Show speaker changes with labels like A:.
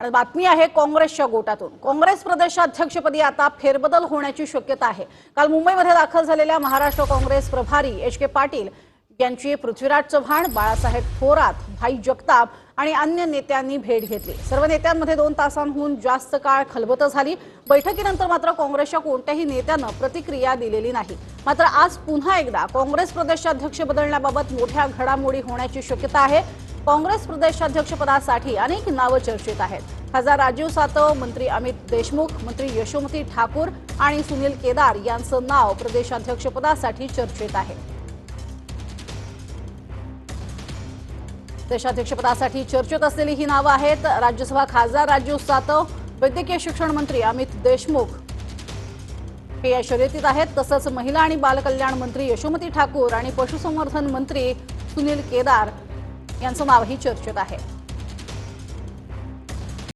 A: बातमी आहे काँग्रेसच्या गोटातून. काँग्रेस प्रदेशाध्यक्षपदी आता फेरबदल होण्याची शक्यता आहे. काल मुंबईमध्ये दाखल झालेल्या महाराष्ट्र काँग्रेस प्रभारी एच के पाटील यांची पृथ्वीराज चव्हाण बाळासाहेब थोरात भाई जगताप आणि अन्य नेत्यांनी भेट घेतली. सर्व नेत्यांमध्ये दोन तासांहून जास्त काळ खलबत झाली. बैठकीनंतर मात्र काँग्रेसच्या कोणत्याही नेत्यानं प्रतिक्रिया दिलेली नाही. मात्र आज पुन्हा एकदा काँग्रेस प्रदेशाध्यक्ष बदलण्याबाबत मोठ्या घडामोडी होण्याची शक्यता आहे. काँग्रेस प्रदेशाध्यक्षपदासाठी अनेक नावं चर्चेत आहेत. खासदार राजीव सातव मंत्री अमित देशमुख मंत्री यशोमती ठाकूर आणि सुनील केदार यांचं नाव प्रदेशाध्यक्षपदासाठी चर्चेत आहे. देशाध्यक्षपदासाठी चर्चेत असलेली ही नावं आहेत राज्यसभा खासदार राजीव सातव वैद्यकीय शिक्षण मंत्री अमित देशमुख. हे या शर्यतीत आहेत तसंच महिला आणि बालकल्याण मंत्री यशोमती ठाकूर आणि पशुसंवर्धन मंत्री सुनील केदार. यांचं नावही चर्चेत आहे.